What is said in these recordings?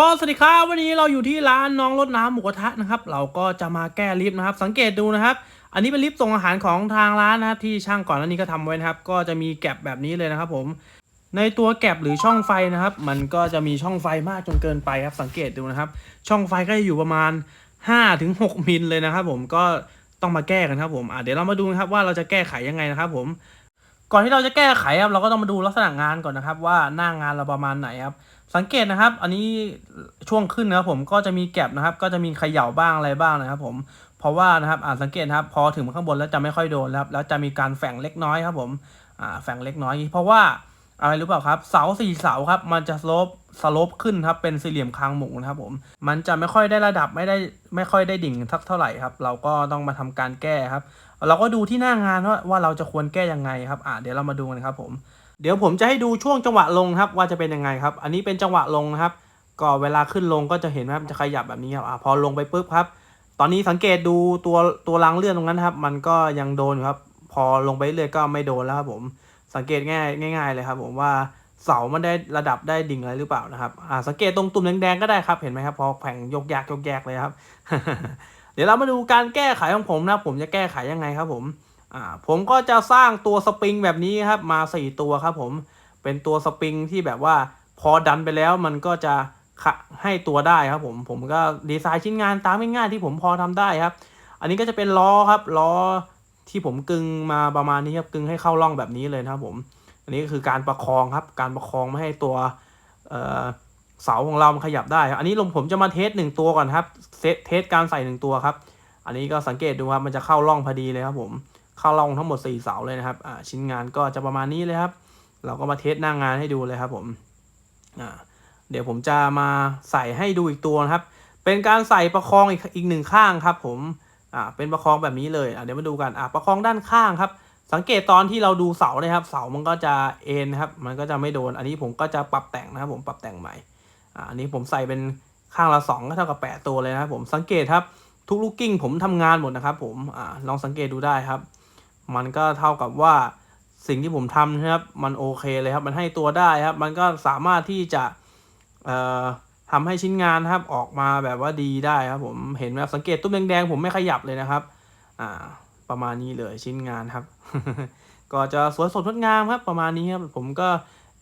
ก็สวัสดีครับวันนี้เราอยู่ที่ร้านน้องรถน้ำหมูกระทะนะครับ เราก็จะมาแก้ลิฟต์นะครับ สังเกตดูนะครับ อันนี้เป็นลิฟต์ส่งอาหารของทางร้านนะครับที่ช่างก่อนหน้านี้ก็ทำไว้นะครับ ก็จะมีแก็บแบบนี้เลยนะครับ ผม ในตัวแก็บหรือช่องไฟนะครับ มันก็จะมีช่องไฟมากจนเกินไปครับ สังเกตดูนะครับ ช่องไฟก็จะอยู่ประมาณ5ถึง6มิลเลยนะครับ ผมก็ต้องมาแก้กันครับผมเดี๋ยวเรามาดูนะครับว่าเราจะแก้ไขยังไงนะครับ ผม ก่อนที่เราจะแก้ไขครับเราก็ต้องมาดูลักษณะงานก่อนนะครับ ว่าหน้างานเราประมาณไหนครับ สังเกตนะครับ อันนี้ช่วงขึ้นนะครับผมก็จะมีแก็บนะครับ ก็จะมีเขย่าบ้างอะไรบ้างนะครับ ผมเพราะว่านะครับอ่าสังเกตนะครับพอถึงข้างบนแล้วจะไม่ค่อยโดนแล้วครับแล้วจะมีการแฝงเล็กน้อยครับผมอ่าแฝงเล็กน้อย เพราะว่าอะไรรู้เปล่าครับเสาสี่เสาครับ มันจะสโลปสโลปขึ้นครับเป็นสี่เหลี่ยมคางหมูนะครับผมมันจะไม่ค่อยได้ระดับไม่ได้ไม่ค่อยได้ดิ่งสักเท่าไหร่ครับ เราก็ต้องมาทำการแก้ครับ เราก็ดูที่หน้างานว่าว่าเราจะควรแก้ยังไงครับอ่าเดี๋ยวเรามาดูกันครับผม เดี๋ยวผมจะให้ดูช่วงจังหวะลงครับว่าจะเป็นยังไงครับ อันนี้เป็นจังหวะลงนะครับ ก็เวลาขึ้นลงก็จะเห็นว่ามันจะขยับแบบนี้ครับอพอลงไปปุ๊บครับ ตอนนี้สังเกตดูตัวตัวรางเลื่อนตรงนั้นครับ มันก็ยังโดนอยู่ครับ พอลงไปเรื่อยก็ไม่โดนแล้วครับผมสังเกตง่ายง่าย ๆ เลยครับผมว่าเสามันได้ระดับได้ดิ่งอะไรหรือเปล่านะครับอ่าสังเกตตรงตุ่มแดงๆก็ได้ครับเห็นไหมครับพอแผงยกแยกยกแยกเลยครับ เดี๋ยวเรามาดูการแก้ไขของผมนะผมจะแก้ไขยังไงครับผม อ่าผมก็จะสร้างตัวสปริงแบบนี้ครับมาสี่ตัวครับผมเป็นตัวสปริงที่แบบว่าพอดันไปแล้วมันก็จะขะให้ตัวได้ครับผมผมก็ดีไซน์ชิ้นงานตามง่ายๆที่ผมพอทำได้ครับ อันนี้ก็จะเป็นล้อครับล้อที่ผมกึงมาประมาณนี้ครับกึงให้เข้าร่องแบบนี้เลยนะครับผม อันนี้ก็คือการประคองครับ การประคองไม่ให้ตัวเสาของเรามันขยับได้ครับอันนี้ลงผมจะมาเทสหนึ่งตัวก่อนครับเทสการใส่หนึ่งตัวครับ อันนี้ก็สังเกตดูครับมันจะเข้าร่องพอดีเลยครับผม เข้าร่องทั้งหมด 4 เสาเลยนะครับชิ้นงานก็จะประมาณนี้เลยครับ เราก็มาเทสหน้างานให้ดูเลยครับผมเดี๋ยวผมจะมาใส่ให้ดูอีกตัวนะครับ เป็นการใส่ประคองอีกอีกหนึ่งข้างครับ ผมอ่าเป็นประคองแบบนี้เลยเดี๋ยวมาดูกันอ่าประคองด้านข้างครับ สังเกตตอนที่เราดูเสาเลยครับ เสามันก็จะเอ็นครับ มันก็จะไม่โดน อันนี้ผมก็จะปรับแต่งนะครับ ผมปรับแต่งใหม่อ่าอันนี้ผมใส่เป็นข้างละสองก็เท่ากับแปดตัวเลยนะครับผมสังเกตครับทุกลูกกิ้งผมทำงานหมดนะครับผมอ่าลองสังเกตดูได้ครับ มันก็เท่ากับว่าสิ่งที่ผมทำนะครับ มันโอเคเลยครับ มันให้ตัวได้ครับ มันก็สามารถที่จะทำให้ชิ้นงานครับออกมาแบบว่าดีได้ครับ ผมเห็นไหมครับสังเกตตุ้มแดงๆผมไม่ขยับเลยนะครับ อ่า ประมาณนี้เลยชิ้นงานครับ ก็จะสวยสดงดงามครับ ประมาณนี้ครับ ผมก็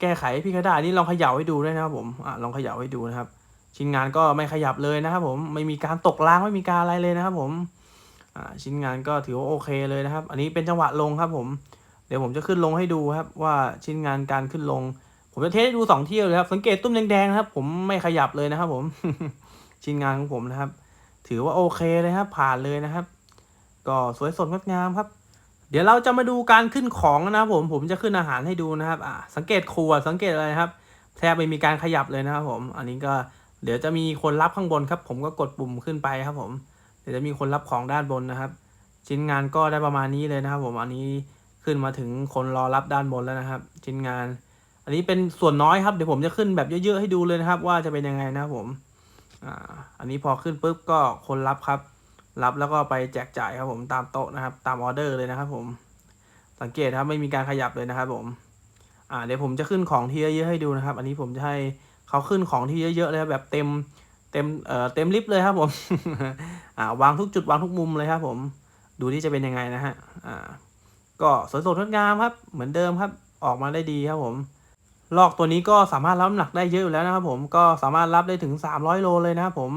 แก้ไขพี่กระดาษนี่ลองเขย่าให้ดูด้วยนะครับ ผมอ่าลองเขย่าให้ดูนะครับ ชิ้นงานก็ไม่ขยับเลยนะครับ ผมไม่มีการตกล่างไม่มีการอะไรเลยนะครับ ผม ชิ้นงานก็ถือว่าโอเคเลยนะครับ อันนี้เป็นจังหวะลงครับผม เดี๋ยวผมจะขึ้นลงให้ดูครับ ว่าชิ้นงานการขึ้นลง ผมจะเทสให้ดูสองเที่ยวเลยครับ สังเกตตุ้มแดงๆครับ ผมไม่ขยับเลยนะครับ ผม ชิ้นงานของผมนะครับ ถือว่าโอเคเลยครับ ผ่านเลยนะครับ ก็สวยสดงดงามครับ เดี๋ยวเราจะมาดูการขึ้นของนะครับ ผม ผมจะขึ้นอาหารให้ดูนะครับ อ่า สังเกตขวสังเกตอะไรครับ แทบไม่มีการขยับเลยนะครับ ผม อันนี้ก็ เดี๋ยวจะมีคนรับข้างบนครับ ผมก็กดปุ่มขึ้นไปครับ ผม เดี๋ยวจะมีคนรับของด้านบนนะครับ ชิ้นงานก็ได้ประมาณนี้เลยนะครับ ผมอันนี้ขึ้นมาถึงคนรอรับด้านบนแล้วนะครับ ชิ้นงาน อันนี้เป็นส่วนน้อยครับเดี๋ยวผมจะขึ้นแบบเยอะๆให้ดูเลยนะครับ ว่าจะเป็นยังไงนะครับผมอ่าอันนี้พอขึ้นปุ๊บก็คนรับครับ รับแล้วก็ไปแจกจ่ายครับผมตามโต๊ะนะครับ ตามออเดอร์เลยนะครับ ผม สังเกตครับไม่มีการขยับเลยนะครับ ผมอ่าเดี๋ยวผมจะขึ้นของที่เยอะๆให้ดูนะครับ อันนี้ผมจะให้เขาขึ้นของที่เยอะๆเลยแบบเต็ม เต็มเอ่อเต็มลิฟต์เลยครับผมอ่าวางทุกจุดวางทุกมุมเลยครับ ผมดูที่จะเป็นยังไงนะฮะอ่าก็สวยสดงดงามครับ เหมือนเดิมครับ ออกมาได้ดีครับผมลอกตัวนี้ก็สามารถรับน้ำหนักได้เยอะอยู่แล้วนะครับผมก็สามารถรับได้ถึง 300 โลเลยนะครับผม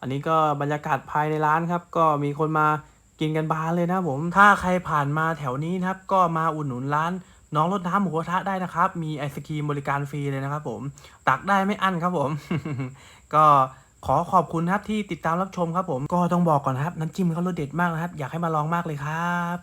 อันนี้ก็บรรยากาศภายในร้านครับ ก็มีคนมากินกันบานเลยนะครับผม ถ้าใครผ่านมาแถวนี้นะครับ ก็มาอุดหนุนร้าน น้องรถน้ำหมูกระทะได้นะครับ มีไอศครีมบริการฟรีเลยนะครับผม ตักได้ไม่อั้นครับผม ก็ ขอขอบคุณครับที่ติดตามรับชมครับผมก็ต้องบอกก่อนนะครับน้ำจิ้มเขารสเด็ดมากนะครับ อยากให้มาลองมากเลยครับ